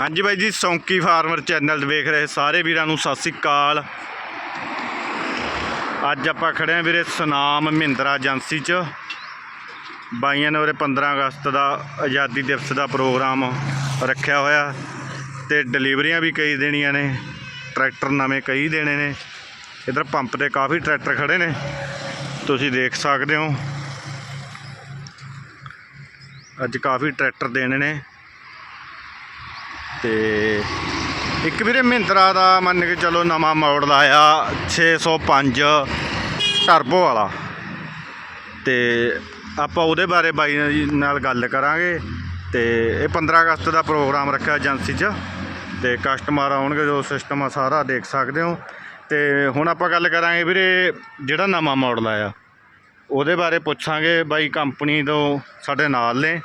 ਹਾਂਜੀ ਬਾਈ ਜੀ, Saunki farmer channel ਵੇਖ ਰਹੇ ਸਾਰੇ ਵੀਰਾਂ ਨੂੰ ਸਤਿ ਸ੍ਰੀ ਅਕਾਲ। ਅੱਜ ਆਪਾਂ ਖੜੇ ਆਂ ਵੀਰੇ ਸੁਨਾਮ ਮਹਿੰਦਰਾ ਏਜੰਸੀ 'ਚ। ਬਾਈਆਂ ਨੇ ਉਰੇ 15 ਅਗਸਤ ਦਾ ਆਜ਼ਾਦੀ ਦਿਵਸ ਦਾ ਪ੍ਰੋਗਰਾਮ ਰੱਖਿਆ ਹੋਇਆ ਤੇ ਡਿਲੀਵਰੀਆਂ ਵੀ ਕਈ ਦੇਣੀਆਂ ਨੇ, ਟਰੈਕਟਰ ਨਵੇਂ ਕਈ ਦੇਣੇ ਨੇ। ਇਧਰ ਪੰਪ ਤੇ ਕਾਫੀ ਟਰੈਕਟਰ ਖੜੇ ਨੇ, ਤੁਸੀਂ ਦੇਖ ਸਕਦੇ ਹੋ। ਅੱਜ ਕਾਫੀ ਟਰੈਕਟਰ ਦੇਣੇ ਨੇ। ਤੇ ਇੱਕ ਵੀਰੇ ਮਹਿੰਦਰਾ ਦਾ ਮੰਨ ਕੇ ਚਲੋ ਨਵਾਂ ਮਾਡਲ ਆਇਆ 605 ਟਰਬੋ ਵਾਲਾ। ਤੇ ਆਪਾਂ ਉਹਦੇ ਬਾਰੇ ਬਾਈ ਨਾਲ ਗੱਲ ਕਰਾਂਗੇ ਤੇ ਇਹ 15 ਅਗਸਤ ਦਾ ਪ੍ਰੋਗਰਾਮ ਰੱਖਿਆ ਏਜੰਸੀ 'ਚ ਤੇ ਕਸਟਮਰ ਆਉਣਗੇ, ਜੋ ਸਿਸਟਮ ਆ ਸਾਰਾ ਦੇਖ ਸਕਦੇ ਹੋ। ਤੇ ਹੁਣ ਆਪਾਂ ਗੱਲ ਕਰਾਂਗੇ ਵੀਰੇ ਜਿਹੜਾ ਨਵਾਂ ਮਾਡਲ ਆਇਆ। ਉਹਦੇ ਬਾਰੇ ਪੁੱਛਾਂਗੇ ਬਾਈ ਕੰਪਨੀ ਤੋਂ ਸਾਡੇ ਨਾਲ ਨੇ।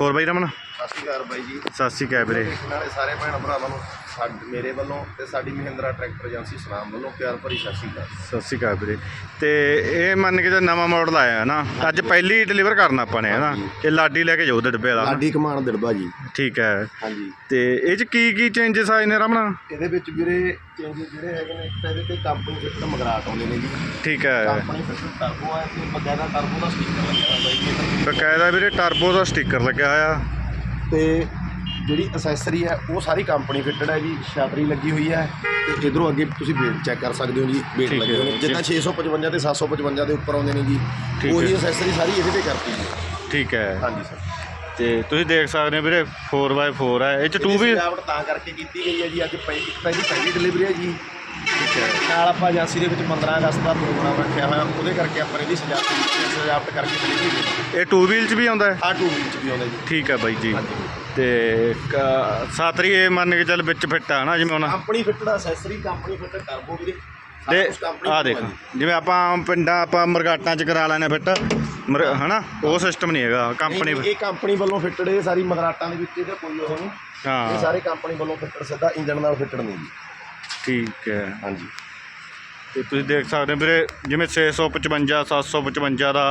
ਹੋਰ ਬਾਈ ਰਮਨ? ਸਤਿ ਸ਼੍ਰੀ ਅਕਾਲ ਬਾਈ ਜੀ। ਸਤਿ ਸ਼੍ਰੀ ਅਕਾਲ ਵੀਰੇ। ਦੇਖਣ ਵਾਲੇ ਸਾਰੇ ਭੈਣ ਭਰਾਵਾਂ ਨੂੰ ਸਾਡੇ ਮੇਰੇ ਵੱਲੋਂ ਤੇ ਸਾਡੀ ਮਹਿੰਦਰਾ ਟਰੈਕਟਰ ਏਜੰਸੀ ਸੁਨਾਮ ਵੱਲੋਂ ਪਿਆਰ ਭਰੀ ਸਤਿ ਸ਼੍ਰੀ ਅਕਾਲ। ਸਤਿ ਸ਼੍ਰੀ ਅਕਾਲ ਵੀਰੇ। ਤੇ ਇਹ ਮੰਨ ਕੇ ਜੇ ਨਵਾਂ ਮਾਡਲ ਆਇਆ ਹੈ ਨਾ। ਅੱਜ ਪਹਿਲੀ ਡਿਲੀਵਰ ਕਰਨਾ ਆਪਾਂ ਨੇ ਹੈ ਨਾ? ਇਹ ਲਾਡੀ ਲੈ ਕੇ ਜਾਓ ਤੇ ਡੱਬੇ ਵਾਲਾ। ਲਾਡੀ ਕਮਾਨ ਦਿੜਬਾ ਜੀ। ਠੀਕ ਹੈ। ਹਾਂਜੀ। ਤੇ ਇਹ ਚ ਕੀ ਕੀ ਚੇਂਜਸ ਆਏ ਨੇ ਰਮਣਾ? ਇਹਦੇ ਵਿੱਚ ਵੀਰੇ ਚੇਂਜਸ ਜਿਹੜੇ ਹੈਗੇ ਨੇ ਇੱਕ ਤਾਂ ਇਹਦੇ ਤੇ ਕੰਪਨੀ ਫਿੱਟ ਮਗਰਾਟ ਆਉਂਦੇ ਨੇ ਜੀ। ਠੀਕ ਹੈ। ਕੰਪਨੀ ਫਿੱਟ ਟਰਬੋ ਹੈ ਤੇ ਬਕਾਇਦਾ ਟਰਬੋ ਦਾ ਸਟicker ਲੱਗਿਆ ਹੋਇਆ ਬਾਈ ਜੀ। ਇਹਦੇ ਬਕਾਇਦਾ ਵੀਰੇ ਟਰਬੋ ਦਾ ਸਟicker ਲੱਗਿਆ ਹੋਇਆ। ਤੇ ਜਿਹੜੀ ਅਸੈਸਰੀ ਹੈ ਉਹ ਸਾਰੀ ਕੰਪਨੀ ਫਿੱਟਡ ਹੈ ਜੀ ਛਤਰੀ ਲੱਗੀ ਹੋਈ ਹੈ ਤੇ ਇਧਰੋਂ ਅੱਗੇ ਤੁਸੀਂ ਵੇਟ ਚੈੱਕ ਕਰ ਸਕਦੇ ਹੋ ਜੀ ਵੇਟ ਲੱਗੇ। ਹੋਏ ਨੇ। ਜਿੱਦਾਂ 655 ਤੇ 755 ਦੇ ਉੱਪਰ ਆਉਂਦੇ ਨੇ ਜੀ ਉਹੀ। ਅਸੈਸਰੀ ਸਾਰੀ ਇਹਦੇ ਤੇ ਕਰਤੀ ਜੀ। ਠੀਕ ਹੈ। ਹਾਂਜੀ ਸਰ। ਤੇ ਤੁਸੀਂ ਦੇਖ ਸਕਦੇ ਹੋ ਵੀਰੇ 4x4 ਹੈ। ਇਹ ਚ 2 ਵੀ ਸਜਾਵਟ ਤਾਂ ਕਰਕੇ ਕੀਤੀ ਗਈ ਹੈ ਜੀ ਅੱਜ ਪਹਿਲੀ ਪਹਿਲੀ ਡਿਲੀਵਰੀ ਹੈ ਜੀ। ਨਾਲ ਆਪਾਂ ਏਜੰਸੀ ਦੇ ਵਿੱਚ 15 ਅਗਸਤ ਦਾ ਪ੍ਰੋਗਰਾਮ ਰੱਖਿਆ ਹੋਇਆ। ਉਹਦੇ ਕਰਕੇ ਆਪਾਂ ਇਹਦੀ ਸਜਾਵਟ ਸਜਾਵਟ ਕਰਕੇ ਡਿਲੀਵਰੀ ਦਿੱਤੀ ਇਹ 2 ਵੀਲ ਚ ਵੀ ਆਉਂਦਾ ਹੈ? ਆ ਟੂ ਵਿੱਚ ਵੀ ਆਉਂਦਾ ਜੀ। ਠੀਕ ਹੈ ਬਾਈ ਜੀ। ਹਾਂਜੀ। ਤੇ ਕ- ਸਾਤਰੀ ਇਹ ਮੰਨ ਕੇ ਚੱਲ ਵਿੱਚ ਫਿੱਟ ਆ ਨਾ ਜਿਵੇਂ ਹੁਣ ਕੰਪਨੀ ਫਿੱਟ ਦਾ ਅਸੈਸਰੀ ਕੰਪਨੀ ਫਿੱਟ ਟਰਬੋ ਵੀਰੇ। ਸਾਰਾ ਦੇ ਕੁਛ company ਆ ਫਿੱਟ ਦੇਖ ਹੋਇਆ ਜੀ। ਜਿਵੇਂ ਆਪਾਂ ਆਮ ਪਿੰਡਾਂ ਆਪਾਂ ਮਰਗਾਟਾਂ ਚ ਕਰਾ ਲੈਣੇ ਫਿੱਟ ਮਰ ਹਨਾ ਉਹ ਸਿਸਟਮ ਨਹੀਂ ਹੈਗਾ ਕੰਪਨੀ ਨਹੀਂ, ਇਹ ਕੰਪਨੀ ਵੱਲੋਂ ਫਿੱਟਡ ਇਹ ਸਾਰੀ ਮਗਰਾਟਾਂ ਦੇ ਵਿੱਚ ਇਹਦਾ ਕੋਈ ਉਹ ਨਹੀਂ ਇਹ ਹਾਂ। ਸਾਰੇ ਕੰਪਨੀ ਵੱਲੋਂ ਫਿੱਟਡ ਸਿੱਧਾ ਇੰਜਨ ਨਾਲ ਫਿੱਟਡ ਨਹੀਂ ਜੀ। ਠੀਕ ਹੈ। ਹਾਂਜੀ। ਤੇ ਤੁਸੀਂ ਦੇਖ ਸਕਦੇ ਹੋ ਵੀਰੇ ਜਿਵੇਂ 655 755 ਦਾ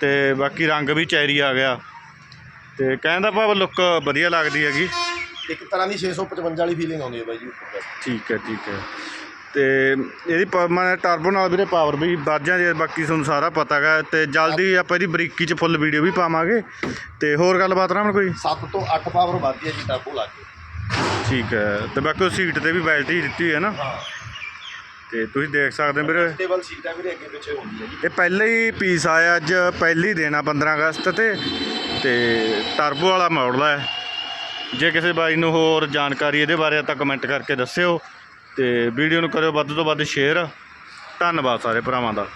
ਤੇ ਬਾਕੀ ਰੰਗ ਵੀ ਚੈਰੀ ਆ ਗਿਆ। ਤੇ ਕਹਿੰਦਾ ਭਾਵ ਲੁੱਕ ਵਧੀਆ ਲੱਗਦੀ ਹੈਗੀ। ਇੱਕ ਤਰ੍ਹਾਂ ਦੀ 655 ਵਾਲੀ ਫੀਲਿੰਗ ਆਉਂਦੀ ਹੈ ਬਾਈ ਜੀ। ਠੀਕ ਹੈ ਠੀਕ ਹੈ। ਤੇ ਇਹਦੀ ਮੈਂ ਟਰਬੋ ਨਾਲ ਵੀਰੇ ਪਾਵਰ ਵੀ ਵੱਧ ਜਾਂਦੀ ਹੈ ਬਾਕੀ ਤੁਹਾਨੂੰ ਸਾਰਾ ਪਤਾ ਹੈਗਾ। ਤੇ ਜਲਦੀ ਆਪਾਂ ਇਹਦੀ ਬਰੀਕੀ ਚ ਫੁੱਲ ਵੀਡੀਓ ਵੀ ਪਾਵਾਂਗੇ। ਤੇ ਹੋਰ ਗੱਲਬਾਤ ਰਾਮਣ ਕੋਈ? 7 ਤੋਂ 8 ਪਾਵਰ ਵੱਧਦੀ ਹੈ ਜੀ ਟਰਬੋ ਲਾ ਕੇ। ਠੀਕ ਹੈ। ਤੇ ਬਾਕੀ ਉਹ ਸੀਟ ਤੇ ਵੀ ਬੈਲਟ ਹੀ ਦਿੱਤੀ ਹੋਈ ਹੈ ਨਾ। ਹਾਂ। ਤੇ ਤੁਸੀਂ ਦੇਖ ਸਕਦੇ ਹੋ ਵੀਰੇ। ਸਟੇਬਲ ਸੀਟ ਹੈ ਵੀਰੇ ਅੱਗੇ ਪਿੱਛੇ ਹੁੰਦੀ ਹੈ ਜੀ। ਇਹ ਪਹਿਲੇ ਹੀ ਪੀਸ ਆਇਆ ਅੱਜ ਪਹਿਲੀ ਦੇਣਾ 15 ਅਗਸਤ ਤੇ। ਤੇ ਟਰਬੋ ਵਾਲਾ ਮਾਡਲ ਹੈ ਜੇ ਕਿਸੇ ਬਾਈ ਨੂੰ ਹੋਰ ਜਾਣਕਾਰੀ ਇਹਦੇ ਬਾਰੇ ਤਾਂ ਕਮੈਂਟ ਕਰਕੇ ਦੱਸਿਓ। ਤੇ ਵੀਡੀਓ ਨੂੰ ਕਰਿਓ ਵੱਧ ਤੋਂ ਵੱਧ ਸ਼ੇਅਰ ਧੰਨਵਾਦ ਸਾਰੇ ਭਰਾਵਾਂ ਦਾ।